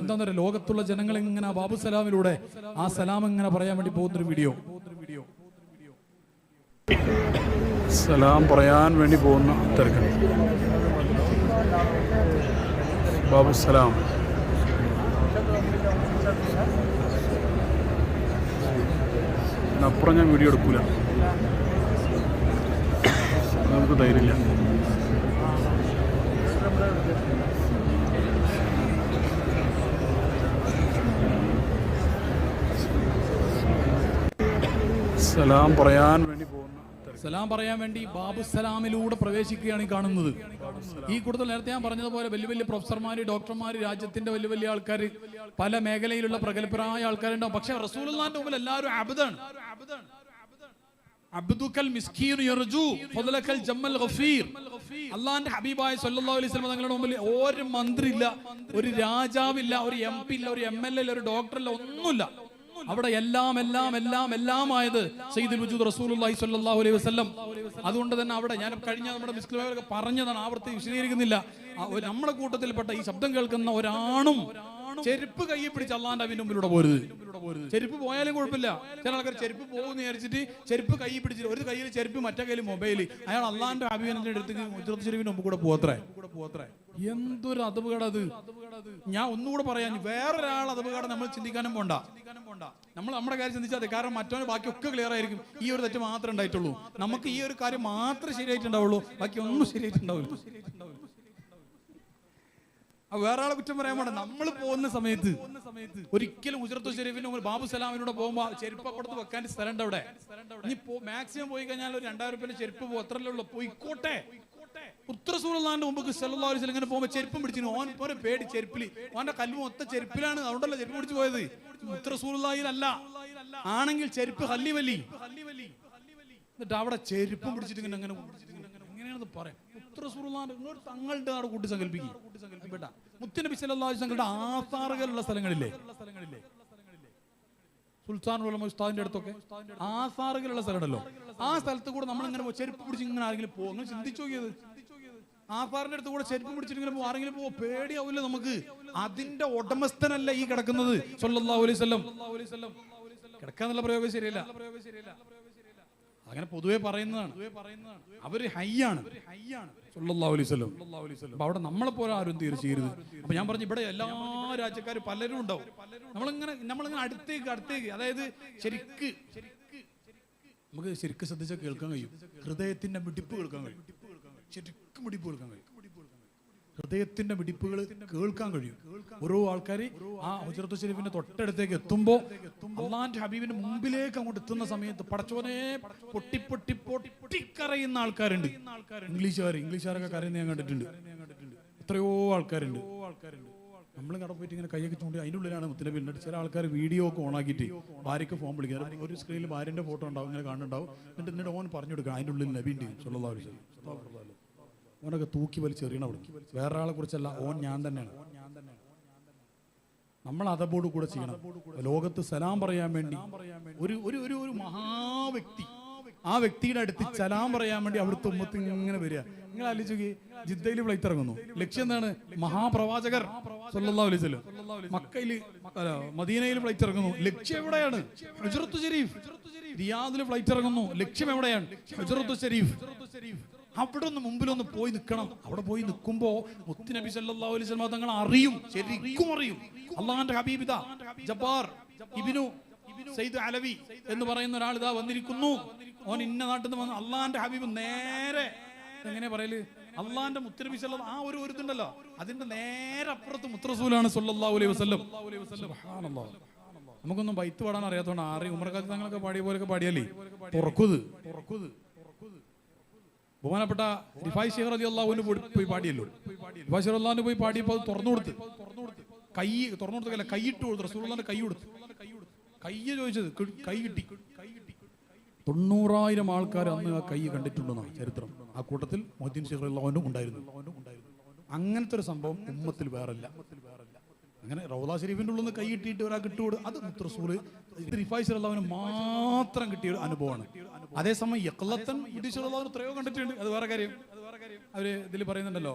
എന്താ പറയുക ലോകത്തുള്ള ജനങ്ങൾ ഇങ്ങനെ ബാബു സലാമിലൂടെ ആ സലാം ഇങ്ങനെ പറയാൻ വേണ്ടി പോകുന്നൊരു വീഡിയോ. സലാം പറയാൻ വേണ്ടി പോകുന്ന തിരക്കാണ് ബാബു സലാം. അപ്പുറം ഞാൻ വീഡിയോ എടുക്കൂല. നമുക്ക് ധൈര്യമില്ല. സലാം പറയാൻ വേണ്ടി പോകുന്ന സലാം പറയാൻ വേണ്ടി ബാബു സലാമിലൂടെ പ്രവേശിക്കുകയാണ് ഈ കാണുന്നത്. ഈ കൂടുതൽ നേരത്തെ ഞാൻ പറഞ്ഞതുപോലെ വലിയ വലിയ പ്രൊഫസർമാർ ഡോക്ടർമാർ രാജ്യത്തിന്റെ വലിയ വലിയ ആൾക്കാർ പല മേഖലയിലുള്ള പ്രഗത്ഭരായ ആൾക്കാരുണ്ടാവും. പക്ഷെ റസൂലിന്റെ മുമ്പിൽ എല്ലാവരും അബുദാണ്. അള്ളാന്റെ ഹബീബായ അലൈഹി തങ്ങളുടെ മുമ്പിൽ ഒരു മന്ത്രി ഇല്ല ഒരു രാജാവില്ല ഒരു എം പി ഇല്ല ഒരു എം എൽ എ ഇല്ല ഒരു ഡോക്ടർ ഇല്ല ഒന്നുമില്ല. അവിടെ എല്ലാം എല്ലാം എല്ലാം എല്ലാം ആയത് സയ്യിദുൽ വജൂദ് റസൂലുള്ളാഹി സ്വല്ലല്ലാഹു അലൈഹി വസല്ലം. അതുകൊണ്ട് തന്നെ അവിടെ ഞാൻ കഴിഞ്ഞ നമ്മുടെ മിസ്ലിമൊക്കെ പറഞ്ഞതാണ് ആവർത്തി വിശദീകരിക്കുന്നില്ല. നമ്മുടെ കൂട്ടത്തിൽപ്പെട്ട ഈ ശബ്ദം കേൾക്കുന്ന ഒരാണും ചെരുപ്പ് കൈ പിടിച്ച് അള്ളാന്റെ അവന്റെ മുമ്പിലൂടെ പോരുത്. ചെരുപ്പ് പോയാലും കുഴപ്പമില്ല. ചില ആൾക്കാർ ചെരുപ്പ് പോകുന്ന വിചാരിച്ചിട്ട് ചെരുപ്പ് കൈ പിടിച്ചിട്ട് ഒരു കയ്യിൽ ചെരുപ്പ് മറ്റേ കയ്യിൽ മൊബൈൽ അയാൾ അള്ളാന്റെ അഭിമാനത്തിന്റെ അടുത്തേക്ക് ഉത്തരത്തി ചെരുവിന് മുമ്പ് കൂടെ പോത്രേ എന്തൊരു അതപകടത് ഞാൻ ഒന്നുകൂടെ പറയാൻ വേറൊരാൾ അതപകടം നമ്മൾ ചിന്തിക്കാനും പോണ്ട. നമ്മൾ നമ്മുടെ കാര്യം ചിന്തിച്ചാൽ മതി. കാരണം മറ്റവന് ബാക്കിയൊക്കെ ക്ലിയർ ആയിരിക്കും. ഈ ഒരു തെറ്റ് മാത്രമേ ഉണ്ടായിട്ടുള്ളൂ. നമുക്ക് ഈ ഒരു കാര്യം മാത്രമേ ശരിയായിട്ടുണ്ടാവുള്ളൂ. ബാക്കി ഒന്നും ശരിയായിട്ടുണ്ടാവില്ല. വേറെ ആളെ കുറ്റം പറയാൻ പാടില്ല നമ്മൾ പോകുന്ന സമയത്ത് ഒരിക്കലും ഉജറത്തു ഷെരീഫിന്റെ മുമ്പിൽ ബാബു സലാമിനോട് പോകുമ്പോ ചെരുപ്പ് അപ്പുറത്ത് വെക്കാൻ സ്ഥലമുണ്ട് അവിടെ. ഇനി മാക്സിമം പോയി കഴിഞ്ഞാൽ ഒരു രണ്ടായിരം രൂപ ചെരുപ്പ് ഉള്ളൂ. പോയിക്കോട്ടെ. ഉത്തരസൂറിന്റെ മുമ്പ് സല്ലല്ലാഹു അലൈഹി ഇങ്ങനെ പോകുമ്പോ ചെരുപ്പും പിടിച്ചു. ഓൻ പോലെ പേടി ചെരുപ്പിൽ. ഓന്റെ കല്ല് മൊത്ത ചെരുപ്പിലാണ്. അതുകൊണ്ടല്ല ചെരുപ്പ് പിടിച്ചു പോയത്? ഉത്തരസൂറിലല്ല ആണെങ്കിൽ ചെരുപ്പ് ഹല്ലി വലി എന്നിട്ട് അവിടെ ചെരുപ്പും പിടിച്ചിട്ട് ഇങ്ങനെ അങ്ങനെ എങ്ങനെയാണെന്ന് പറയാം. ഉത്തരസൂറുള്ളാന്റെ ഒരു തങ്ങളുടെ നാട് കൂട്ടി സങ്കല്പിക്കും. കേട്ടാ മുത്തനബി സല്ലല്ലാഹു അലൈഹി ആസാറുകളുള്ള സ്ഥലങ്ങളില്ലേ? സുൽത്താൻ ഉലമ ഉസ്താദിന്റെ അടുത്തൊക്കെ? ആസാറുകളുള്ള സ്ഥലമുണ്ടല്ലോ. ആ സ്ഥലത്ത് കൂടെ നമ്മൾ ഇങ്ങനെ ചെരുപ്പ് പിടിച്ച് ഇങ്ങനെ ആരെങ്കിലും പോകും അങ്ങനെ ചിന്തിച്ചു നോക്കിയത് ആസാറിന്റെ അടുത്ത് കൂടെ ചെരുപ്പ് പിടിച്ചിട്ട് ഇങ്ങനെ ആരെങ്കിലും പോകും പേടിയാവില്ല നമുക്ക്. അതിന്റെ ഉടമസ്ഥനല്ല ഈ കിടക്കുന്നത്. സല്ലല്ലാഹു അലൈഹി വസല്ലം. കിടക്കാന്നുള്ള പ്രയോഗം ശരിയല്ല. അങ്ങനെ പൊതുവെ പറയുന്നതാണ്. അവർ ഹൈ ആണ് അവിടെ നമ്മളെ പോലെ ആരും തീർച്ചയായിരുന്നു അപ്പൊ ഞാൻ പറഞ്ഞു ഇവിടെ എല്ലാ രാജ്യക്കാരും പലരും ഉണ്ടാവും. നമ്മളിങ്ങനെ നമ്മളിങ്ങനെ അടുത്തേക്ക് അടുത്തേക്ക് അതായത് ശരിക്ക് നമുക്ക് ശരിക്ക് ശ്രദ്ധിച്ചാൽ കേൾക്കാൻ കഴിയും. ഹൃദയത്തിന്റെ മിടിപ്പ് കേൾക്കാൻ കഴിയും. ശരിക്കും മിടിപ്പ് കേൾക്കാൻ കഴിയും. ഹൃദയത്തിന്റെ മിടിപ്പുകൾ കേൾക്കാൻ കഴിയും. ഓരോ ആൾക്കാർ ആ ഹുജറത്ത് ഷെരീഫിന്റെ തൊട്ടടുത്തേക്ക് എത്തുമ്പോ അള്ളാന്റെ ഹബീബിന്റെ മുമ്പിലേക്ക് അങ്ങോട്ട് എത്തുന്ന സമയത്ത് പടച്ചോനെ പൊട്ടി പൊട്ടി പൊട്ടിക്കരയുന്ന ആൾക്കാരുണ്ട്. ഇംഗ്ലീഷുകാർ ഇംഗ്ലീഷുകാരൊക്കെ കരയുന്ന ഞാൻ കണ്ടിട്ടുണ്ട്. എത്രയോ ആൾക്കാരുണ്ട്. നമ്മൾ കട പോയിട്ട് ഇങ്ങനെ കൈയൊക്കെ ചൂണ്ടി അതിന്റെ ഉള്ളിലാണ് മുത്തനബി. എന്നിട്ട് ചില ആൾക്കാർ വീഡിയോ ഒക്കെ ഓണാക്കിയിട്ട് ഭാര്യയ്ക്ക് ഫോൺ വിളിക്കുക ഒരു സ്ക്രീനിൽ ഭാര്യന്റെ ഫോട്ടോ ഉണ്ടാവും ഇങ്ങനെ കാണുന്നുണ്ടാവും എന്നിട്ട് എന്നിട്ട് ഓൻ പറഞ്ഞു കൊടുക്കുക അതിന്റെ ഉള്ളിൽ നബീന്റെ വസല്ലം. ഓനൊക്കെ തൂക്കി വലിച്ചെറിയണം അവിടെ. വേറെ ആളെ കുറിച്ചല്ല ഓൻ ഞാൻ തന്നെയാണ്. നമ്മൾ അതബോട് കൂടെ ചെയ്യണം. ലോകത്ത് സലാം പറയാൻ വേണ്ടി ഒരു ഒരു ഒരു ഒരു മഹാവ്യക്തി. ആ വ്യക്തിയുടെ അടുത്ത് സലാം പറയാൻ വേണ്ടി അവിടുത്തെ ഉമ്മത്ത് ഇങ്ങനെ വരിക. നിങ്ങൾ ആലോചിക്കുക ജിദ്ദയിൽ ഫ്ലൈറ്റ് ഇറങ്ങുന്നു. ലക്ഷ്യം എന്താണ്? മഹാപ്രവാചകർ വസല്ലം. മക്കയിൽ മദീനയിൽ ഫ്ലൈറ്റ് ഇറങ്ങുന്നു. ലക്ഷ്യം എവിടെയാണ്? ഹുജറത്തു ഷരീഫ് റിയാദിൽ ഫ്ലൈറ്റ് ഇറങ്ങുന്നു. ലക്ഷ്യം എവിടെയാണ്? ഹുജറത്തു ഷരീഫ് അവിടെ ഒന്ന് മുമ്പിലൊന്ന് പോയി നിൽക്കണം. അവിടെ പോയി നിൽക്കുമ്പോ മുത്തുനബി സല്ലല്ലാഹു അലൈഹി വസല്ലം തങ്ങൾ അറിയും. ശരിക്കും അറിയും. അള്ളാഹാന്റെ ഹബീബിത ജബ്ബാർ ഇബിനു അലവി എന്ന് പറയുന്ന ഒരാൾ ഇതാ വന്നിരിക്കുന്നു. ഓൻ ഇന്ന നാട്ടിൽ നിന്ന് വന്ന് അള്ളാഹാന്റെ ഹബീബ് നേരെ എങ്ങനെ പറയൽ? അള്ളാന്റെ മുത്തനബി സല്ല ആ ഒരു ഒരു ഇതുണ്ടല്ലോ. അതിന്റെ നേരെ അപ്പുറത്ത് മുത്രസൂലാണ് സല്ലല്ലാഹു അലൈഹി വസല്ലം. നമുക്കൊന്നും ബൈത്ത് പാടാൻ അറിയാത്തതുകൊണ്ട് ആറി ഉമർക്കാലത്ത് തങ്ങളൊക്കെ പാടിയ പോലെയൊക്കെ പാടിയാലേ തുറക്കുത് തുറക്കുത് ബഹുമാനപ്പെട്ട റിഫായ് ഷെയ്ഖ് അലി അള്ളാഹുവിന് പോയി പാടിയല്ലോ. റിഫായ് ഷെയ്ഖ് അള്ളാഹിന് പോയി പാടിയപ്പോൾ തുറന്നു കൊടുത്ത് കൈ തുറന്നു കൊടുത്തല്ല കൈയിട്ട് കൊടുത്തു. റസൂള്ളാന്റെ കൈ കൊടുത്തു. കയ്യ ചോദിച്ചത് കി- കൈ കിട്ടി. തൊണ്ണൂറായിരം ആൾക്കാർ അന്ന് ആ കൈ കണ്ടിട്ടുണ്ടെന്നാണ് ചരിത്രം. ആ കൂട്ടത്തിൽ മൊഹദ്ദീൻ ഷെയ്ഖ് അള്ളാഹുവിനും ഉണ്ടായിരുന്നു. അങ്ങനത്തെ ഒരു സംഭവം ഉമ്മത്തിൽ വേറല്ല. അങ്ങനെ റൗദ ഷെരീഫിന്റെ ഉള്ളിൽ നിന്ന് കൈ കിട്ടിയിട്ട് ഒരാൾക്ക് ഇട്ടുകൊടു അത് മുത്രസൂൽ റിഫായ് അള്ളാഹുവിന് മാത്രം കിട്ടിയ ഒരു അനുഭവമാണ് അതേസമയം യക്ലത്തൻ അള്ളാഹുവിന് എത്രയോ കണ്ടിട്ടുണ്ട് അത് വേറെ കാര്യം അവർ ഇതിൽ പറയുന്നുണ്ടല്ലോ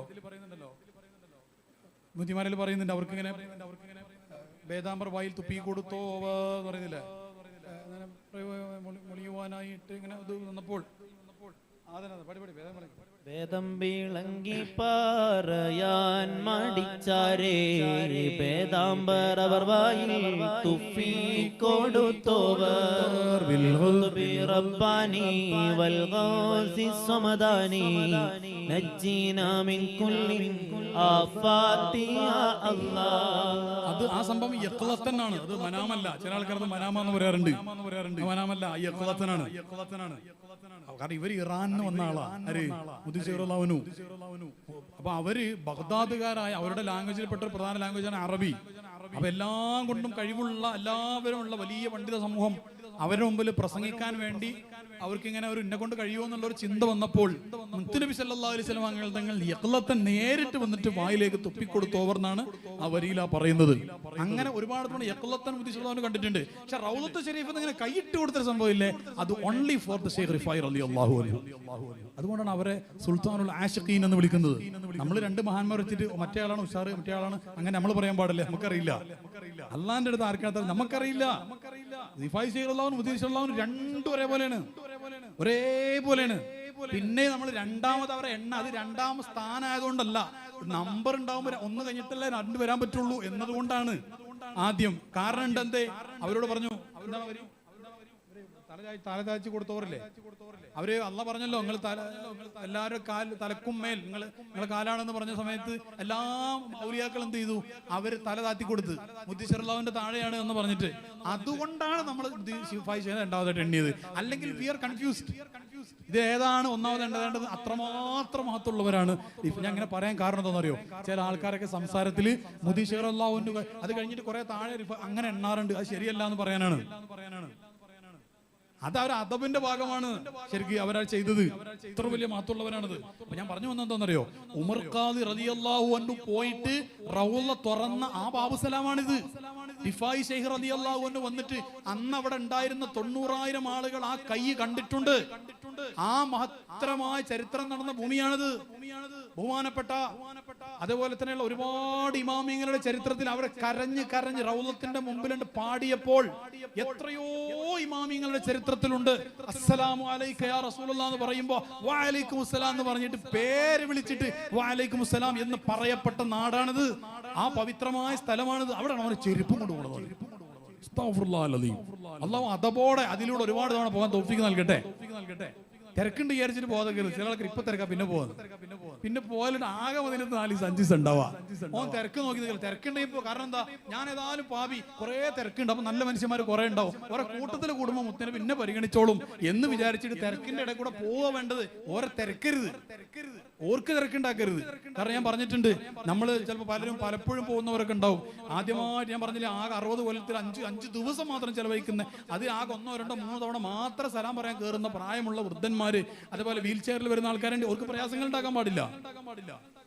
മുത്തിമാരിൽ പറയുന്നുണ്ട് അവർക്ക് ഇങ്ങനെ വേദാംബർ വായിൽ തുപ്പി കൊടുത്തോ എന്ന് പറയുന്നില്ലേ മുളിയുവാനായിട്ട് ഇങ്ങനെ ഇത് വന്നപ്പോൾ അതെ പടി പടി വേദം പറയും വേദം വിളങ്ങി പറയാൻ മടിച്ചാരേ. വേദാംബരവർ വായി വായിൽ തുപ്പി കൊടുത്തോവർ. റബ്ബാനി വൽഗാസി സമദാനി നജ്ജീനാ മിൻ കുല്ലി ആഫാത്തി യാ അല്ലാഹ് അത് ആ സംഭവം യക്ലത്തനാണ് അത് മനാമല്ല. ചില ആൾക്കാർ അത് മനാമെന്ന് പറയാറുണ്ട്. പറയാറുണ്ട് മനാമല്ല യക്ലത്തനാണ് കാരണം ഇവർ ഇറാനിൽ വന്ന ആളാ. ആര് മുദിശിറുള്ളവനു അപ്പൊ അവർ ബഗ്ദാദുകാരായ അവരുടെ ലാംഗ്വേജിൽ പെട്ട ഒരു പ്രധാന ലാംഗ്വേജാണ് അറബി. അപ്പൊ എല്ലാം കൊണ്ടും കഴിവുള്ള എല്ലാവരും ഉള്ള വലിയ പണ്ഡിത സമൂഹം അവരുടെ മുമ്പിൽ പ്രസംഗിക്കാൻ വേണ്ടി അവർക്ക് ഇങ്ങനെ ഒരു എന്നെ കൊണ്ട് കഴിയുമോ എന്നുള്ള ഒരു ചിന്ത വന്നപ്പോൾ മുത്തുനബി സല്ലല്ലാഹു അലൈഹി വസല്ലം അങ്ങൾ തങ്ങൾ യക്ലത്തൻ നേരിട്ട് വന്നിട്ട് വായിലേക്ക് തുപ്പിക്കൊടുത്തോവർന്നാണ് ആ വരിയില പറയുന്നത്. അങ്ങനെ ഒരുപാട് തവണ യക്ലത്തൻ മുദ്ദിസുള്ളവന് കണ്ടിട്ടുണ്ട്. പക്ഷെ റൗലത്ത് ഷെരീഫ് ഇങ്ങനെ കൈയിട്ട് കൊടുത്തൊരു സംഭവമില്ലേ? അത് only for the Sheikh Rifai അള്ളാഹു അൻഹു. അതുകൊണ്ടാണ് അവരെ സുൽത്താനുൽ ആഷിഖീൻ എന്ന് വിളിക്കുന്നത്. നമ്മൾ രണ്ട് മഹാന്മാർ വെച്ചിട്ട് മറ്റേ ആളാണ് ഉഷാർ മറ്റേ ആളാണ്. അങ്ങനെ നമ്മൾ പറയാൻ പാടില്ല. നമുക്കറിയില്ല. അള്ളാന്റെ അടുത്ത് ആർക്കാത്ത നമുക്കറിയില്ല. റിഫായ് ഷെയ്ഖുള്ളവനും ഉദ്ദേശിച്ചുള്ളവനും രണ്ടും ഒരേപോലെയാണ്. ഒരേപോലെയാണ്. പിന്നെ നമ്മൾ രണ്ടാമത് അവരെ എണ്ണ. അത് രണ്ടാം സ്ഥാനമായതുകൊണ്ടല്ല. നമ്പർ ഉണ്ടാവുമ്പോൾ ഒന്ന് കഴിഞ്ഞിട്ടല്ലേ രണ്ടു വരാൻ പറ്റുള്ളൂ എന്നതുകൊണ്ടാണ് ആദ്യം. കാരണം ഉണ്ട് എന്തേ? അവരോട് പറഞ്ഞു എന്താ തല കൊടുത്തവരല്ലേ? അവർ അല്ല പറഞ്ഞല്ലോ നിങ്ങൾ എല്ലാവരും കാൽ തലക്കും മേൽ നിങ്ങൾ നിങ്ങൾ കാലാണെന്ന് പറഞ്ഞ സമയത്ത് എല്ലാ ഔലിയാക്കൾ എന്ത് ചെയ്തു? അവർ തല താത്തി കൊടുത്ത്. മുദ്ദിശ്വരല്ലാവിന്റെ താഴെയാണ് എന്ന് പറഞ്ഞിട്ട്. അതുകൊണ്ടാണ് നമ്മൾ ശിഫായി ചെയ്യുന്നത് രണ്ടാമതായിട്ട് എണ്ണിയത്. അല്ലെങ്കിൽ വി ആർ കൺഫ്യൂസ്ഡ് ഇത് ഏതാണ് ഒന്നാമത് എണ്ണേണ്ടത് അത്രമാത്രം മഹത്തുള്ളവരാണ് ഞാൻ അങ്ങനെ പറയാൻ കാരണം എന്താണെന്നറിയോ? ചില ആൾക്കാരൊക്കെ സംസാരത്തിൽ മുദീശ്വർ അള്ളാഹുവിന്റെ അത് കഴിഞ്ഞിട്ട് കുറെ താഴെ അങ്ങനെ എണ്ണാറുണ്ട്. അത് ശരിയല്ല എന്ന് പറയാനാണ് പറയാനാണ്. അത് അവർ അദബിന്റെ ഭാഗമാണ് ശരിക്കും അവരാൾ ചെയ്തത്. ഇത്ര വലിയ മഹത്തുള്ളവരാണത് അപ്പൊ ഞാൻ പറഞ്ഞു വന്നെന്താണെന്നറിയോ ഉമർ ഖാദി റളിയല്ലാഹു അൻഹു പോയിട്ട് റൗള തുറന്ന ആ ബാബുസലാമാണിത് ഡിഫായി ഷെയ്ഖ് അള്ളാഹു അൻഹു വന്നിട്ട് അന്ന് അവിടെ ഉണ്ടായിരുന്ന തൊണ്ണൂറായിരം ആളുകൾ ആ കൈ കണ്ടിട്ടുണ്ട്. ആ മഹത്തരമായ ചരിത്രം നടന്ന ഭൂമിയാണിത്. ബഹുമാനപ്പെട്ട അതുപോലെ തന്നെയുള്ള ഒരുപാട് ഇമാമിങ്ങളുടെ ചരിത്രത്തിൽ അവരെ കരഞ്ഞ് കരഞ്ഞ് റൗലത്തിന്റെ മുമ്പിലുണ്ട് പാടിയപ്പോൾ എത്രയോ ഇമാമിങ്ങളുടെ ചരിത്രത്തിലുണ്ട്. അസ്സലാമു അലൈക്ക യാ റസൂലുള്ള എന്ന് പറയുമ്പോ വഅലൈക്കും എന്ന് പറഞ്ഞിട്ട് പേര് വിളിച്ചിട്ട് വഅലൈക്കും അസ്സലാം എന്ന് പറയപ്പെട്ട നാടാണിത്. ആ പവിത്രമായ സ്ഥലമാണിത്. അവിടെയാണ് അവന് ചെരുപ്പും കൊണ്ടുപോകുന്നത്. അള്ളാഹു അതപോടെ അതിലൂടെ ഒരുപാട് തവണ പോകാൻ തോഫിക്ക് നൽകട്ടെ. തിരക്കുണ്ട് വിചാരിച്ചിട്ട് പോകാതെ ചില ആൾക്കാർ ഇപ്പൊ തിരക്കാ പിന്നെ പോകുന്നത് പിന്നെ പോയാലും ആകെ പതിനൊന്ന് നാല് സഞ്ചിസ് അഞ്ച് ഉണ്ടാവാ ഓൻ തിരക്ക് നോക്കി നിൽക്കില്ല തിരക്കുണ്ടെങ്കിൽ കാരണം എന്താ? ഞാൻ ഏതായാലും പാപി കുറെ തിരക്കുണ്ട്. അപ്പൊ നല്ല മനുഷ്യന്മാർ കുറെ ഉണ്ടാവും. ഓരോ കൂട്ടത്തിൽ കൂടുമ്പോൾ മുത്തിനെ പിന്നെ പരിഗണിച്ചോളും. എന്ന് വിചാരിച്ചിട്ട് തിരക്കിന്റെ ഇടയിൽ കൂടെ പോവാ വേണ്ടത് ഓരോ തിരക്കരുത്. ഓർക്ക് തിരക്കുണ്ടാക്കരുത്. കാരണം ഞാൻ പറഞ്ഞിട്ടുണ്ട് നമ്മൾ ചിലപ്പോൾ പലരും പലപ്പോഴും പോകുന്നവരൊക്കെ ഉണ്ടാവും. ആദ്യമായിട്ട് ഞാൻ പറഞ്ഞില്ല ആകെ അറുപത് കൊല്ലത്തിൽ അഞ്ച് അഞ്ച് ദിവസം മാത്രം ചെലവഴിക്കുന്നത് അത് ആകെ ഒന്നോ രണ്ടോ മൂന്നോ തവണ മാത്രം സ്ഥലം പറയാൻ കയറുന്ന പ്രായമുള്ള വൃദ്ധന്മാര് അതേപോലെ വീൽ ചെയറിൽ വരുന്ന ആൾക്കാരുണ്ട്. അവർക്ക് പ്രയാസങ്ങൾ ഉണ്ടാക്കാൻ പാടില്ല.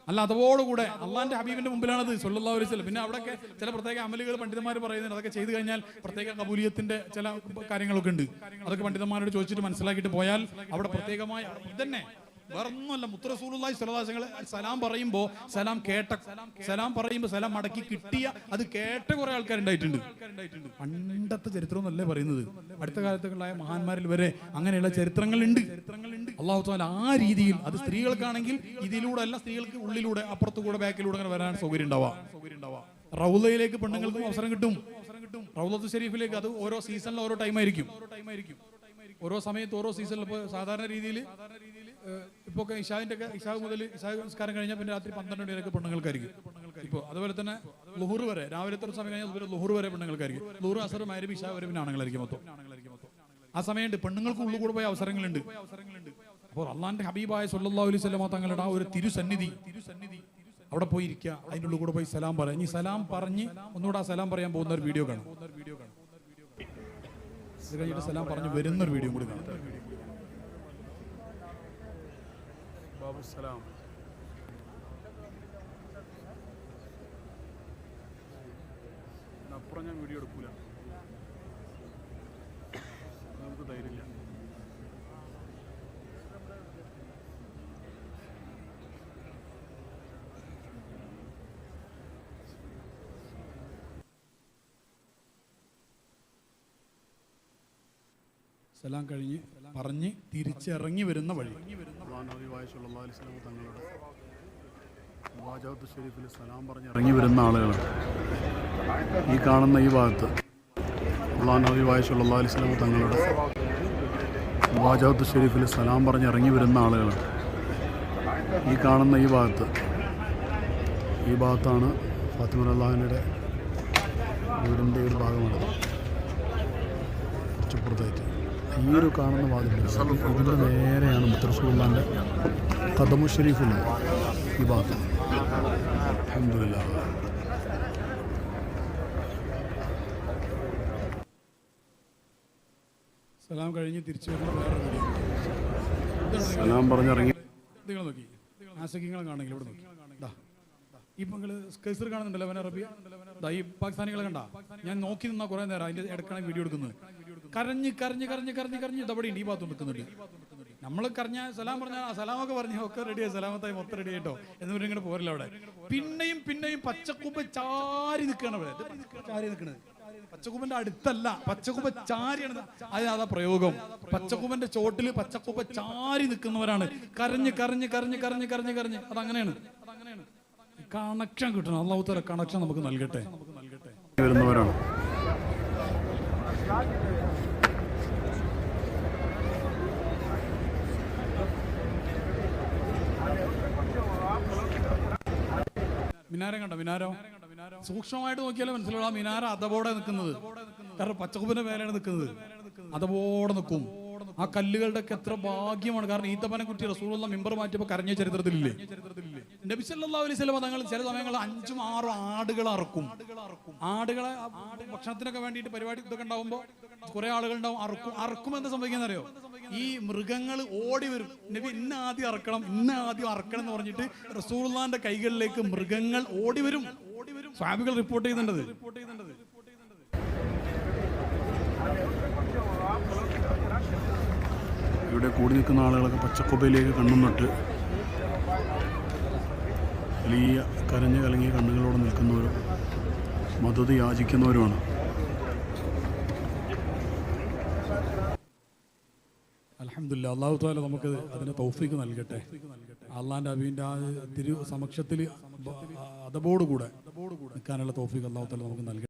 അല്ല അതോടുകൂടെ അള്ളാന്റെ ഹബീബിന്റെ മുമ്പിലാണത് അലൈഹി വസല്ലം. പിന്നെ അവിടെയൊക്കെ ചില പ്രത്യേക അമലുകൾ പണ്ഡിതന്മാർ പറയുന്നുണ്ട്. അതൊക്കെ ചെയ്തു കഴിഞ്ഞാൽ പ്രത്യേക കബൂലിയത്തിന്റെ ചില കാര്യങ്ങളൊക്കെ ഉണ്ട്. അതൊക്കെ പണ്ഡിതന്മാരോട് ചോദിച്ചിട്ട് മനസ്സിലാക്കിയിട്ട് പോയാൽ അവിടെ പ്രത്യേകമായി ഇതന്നെ. വേറൊന്നുമല്ല മുത്തറസൂലുള്ളാഹി വസല്ലം സലാം പറയുമ്പോ സലാം കേട്ട സലാം പറയുമ്പോ സലാം മടക്കി കിട്ടിയ അത് കേട്ട കുറെ ആൾക്കാരുണ്ടായിട്ടുണ്ട് പണ്ടത്തെ ചരിത്രം എന്നല്ലേ പറയുന്നത്? അടുത്ത കാലത്തുകളായ മഹാന്മാരിൽ വരെ അങ്ങനെയുള്ള ചരിത്രങ്ങളുണ്ട്. അള്ളാഹു താല ആ രീതിയിൽ അത് സ്ത്രീകൾക്കാണെങ്കിൽ ഇതിലൂടെ അല്ല സ്ത്രീകൾക്ക് ഉള്ളിലൂടെ അപ്പുറത്തു കൂടെ ബാക്കിലൂടെ അങ്ങനെ വരാൻ സൗകര്യം ഉണ്ടാവാം. സൗകര്യം ഉണ്ടാവാം റൗലയിലേക്ക് പെണ്ണുങ്ങൾക്കും അവസരം കിട്ടും. റൗലത്ത് ഷെരീഫിലേക്ക് അത് ഓരോ സീസണിൽ ഓരോ ടൈം ആയിരിക്കും. ഓരോ സമയത്ത് ഓരോ സീസണിൽ സാധാരണ രീതിയിൽ ഇപ്പോൾ ഒക്കെ ഇഷാവിന്റെ ഒക്കെ മുതൽ ഇഷാവ് സംസ്കാരം കഴിഞ്ഞാൽ പിന്നെ രാത്രി പന്ത്രണ്ട് മണി വരെയൊക്കെ പെണ്ണുങ്ങൾക്കായിരിക്കും. ഇപ്പോൾ അതുപോലെ തന്നെ ലുഹുർ വരെ രാവിലെ തൊട്ട് സമയം കഴിഞ്ഞാൽ അതുപോലെ ലുഹുർ വരെ പെണ്ണുങ്ങൾക്കായിരിക്കും. ലുഹുർ അസറും ആയിരം ഇഷാ വരെ പിന്നെ ആണുങ്ങളായിരിക്കും മൊത്തം. ആ സമയമുണ്ട് പെണ്ണുങ്ങൾക്ക് ഉള്ളിൽ കൂടെ പോയ അവസരങ്ങളുണ്ട്. അപ്പോൾ അള്ളാന്റെ ഹബീബായ സല്ലല്ലാഹു അലൈഹി സ്വലമ തങ്ങളുടെ ആ ഒരു തിരുസന്നിധി തിരുസന്നിധി അവിടെ പോയി ഇരിക്കുക അതിന്റെ ഉള്ളിൽ കൂടെ പോയി സലാം പറയാം. ഇനി സലാം പറഞ്ഞ് ഒന്നുകൂടെ ആ സലാം പറയാൻ പോകുന്ന ഒരു വീഡിയോ കാണാം. വീഡിയോ കാണാം സലാം പറഞ്ഞ് വരുന്നൊരു വീഡിയോ കൂടി കാണാം. ബാബുസലാം അപ്പുറം ഞാൻ വീഡിയോ എടുക്കൂല. നമുക്ക് ധൈര്യമില്ല. എല്ലാം കഴിഞ്ഞ് പറഞ്ഞ് തിരിച്ചിറങ്ങി വരുന്ന വഴി. നബി സല്ലല്ലാഹു അലൈഹി വസല്ലം തങ്ങളുടെ വാജാത്ത് ഷെരീഫിൽ സലാം പറഞ്ഞ് ഇറങ്ങി വരുന്ന ആളുകളാണ്. ഈ കാണുന്ന ഈ ഭാഗത്ത് ഉള്ള നബി സല്ലല്ലാഹു അലൈഹി വസല്ലം തങ്ങളുടെ വാജാത്ത് ഷെരീഫിൽ സലാം പറഞ്ഞ് ഇറങ്ങി വരുന്ന ആളുകളാണ്. ഈ കാണുന്ന ഈ ഭാഗത്ത് ഈ ഭാഗത്താണ് ഫാത്തിമ അള്ളാഹിന്റെ വീടിന്റെ ഒരു ഭാഗമാണത്. കുറച്ചപ്പുറത്തായിട്ട് ഈ ഒരു കാണുന്ന വാതിലുണ്ട് ഇതിന്റെ നേരെയാണ് മുത്തറസൂള്ളാന്റെ കദമു ഷെരീഫുള്ള ഈ ഭാഗത്ത് അഹമ്മദില്ല സലാം കഴിഞ്ഞ് തിരിച്ചു വരുന്ന സലാം പറഞ്ഞിറങ്ങി. നിങ്ങൾ നോക്കി. ആസക്കിങ്ങളെ കാണെങ്കിൽ ഇവിടെ നോക്കി. നിങ്ങൾ കാണുന്നുണ്ടല്ലോ ഈ പാകിസ്ഥാനികളെ കണ്ട? ഞാൻ നോക്കി നിന്നാ കുറെ നേരം അതിന്റെ ഇടക്കാണ് വീഡിയോ എടുക്കുന്നത്. കരഞ്ഞ് കരഞ്ഞ് കരഞ്ഞ് കരഞ്ഞ് കരഞ്ഞ് ഇതവിടെ ഉണ്ട് ഈ ഭാഗത്ത് നിൽക്കുന്നുണ്ട്. നമ്മൾ കരഞ്ഞ സലാം പറഞ്ഞ സലാമൊക്കെ പറഞ്ഞു ഒക്കെ റെഡിയായി സലാമത്തായി മൊത്തം റെഡി ആയിട്ടോ. എന്ന് പറഞ്ഞ് ഇങ്ങനെ പോരല്ലോ അവിടെ. പിന്നെയും പിന്നെയും പച്ചക്കുമ്പ് ചാരി നിൽക്കുകയാണ് അവിടെ ചാരി നിൽക്കുന്നത് പച്ചക്കുമ്പന്റെ അടുത്തല്ല പച്ചക്കുമ്പ ചാരിയാണ്. അതിനാ അതാ പ്രയോഗം. പച്ചക്കുമ്പന്റെ ചോട്ടിൽ പച്ചക്കുമ്പ ചാരി നിൽക്കുന്നവരാണ്. കരഞ്ഞ് കരഞ്ഞ് കരഞ്ഞ് കരഞ്ഞ് കരഞ്ഞ് കരഞ്ഞ്. അതങ്ങനെയാണ്. കണക്ഷൻ കിട്ടണം. അള്ളാഹു കണക്ഷൻ നമുക്ക് നൽകട്ടെ. നമുക്ക് വരുന്നവരാണ്. മിനാരം കണ്ട? മിനാരോ? സൂക്ഷ്മമായിട്ട് നോക്കിയാലേ മനസ്സിലുള്ള മിനാരം അതപോടെ നിൽക്കുന്നത്. കാരണം പച്ചക്കുപ്പിന്റെ മേലെയാണ് നിൽക്കുന്നത്. അതപോടെ നിൽക്കും. ആ കല്ലുകളുടെ ഒക്കെ എത്ര ഭാഗ്യമാണ്. കാരണം ഈത്തപ്പനെ കുട്ടി റസൂലുള്ള മെമ്പർ മാറ്റിയപ്പോൾ കരഞ്ഞ ചരിത്രത്തിലില്ലേ? നബി സല്ലല്ലാഹു അലൈഹി വസല്ലം ചില സമയങ്ങളിൽ അഞ്ചും ആറും ആടുകൾ അറക്കും. ആടുകളെ ഭക്ഷണത്തിനൊക്കെ വേണ്ടിയിട്ട് പരിപാടി ഇതൊക്കെ ഉണ്ടാവുമ്പോൾ കുറെ ആളുകൾ ഉണ്ടാവും അറക്കും. അറക്കും എന്താ സംഭവിക്കുന്ന അറിയോ ഈ മൃഗങ്ങൾ ഓടി വരും. നബി ഇന്ന ആദ്യം അറക്കണം ഇന്ന ആദ്യം അറക്കണം എന്ന് പറഞ്ഞിട്ട് റസൂലുള്ളാന്റെ കൈകളിലേക്ക് മൃഗങ്ങൾ ഓടി വരും. സ്വാമികൾ റിപ്പോർട്ട് ചെയ്യുന്നുണ്ടത്. റിപ്പോർട്ട് ഇവിടെ കൂടി നിൽക്കുന്ന ആളുകളൊക്കെ പച്ചക്കൊബയിലേക്ക് കണ്ണും നട്ട് വലിയ കരഞ്ഞു കലങ്ങിയ കണ്ണുകളോട് നിൽക്കുന്നവരും മതത് യാചിക്കുന്നവരുമാണ്. അലഹമില്ല അള്ളാഹു താല നമുക്ക് അതിന് തൗഫീക്ക് നൽകട്ടെ. അള്ളാന്റെ അബീന്റെ ആ തിരു സമക്ഷത്തിൽ അതബോടുകൂടെ നിൽക്കാനുള്ള തൗഫീക്ക് അള്ളാഹു താല നമുക്ക് നൽകട്ടെ.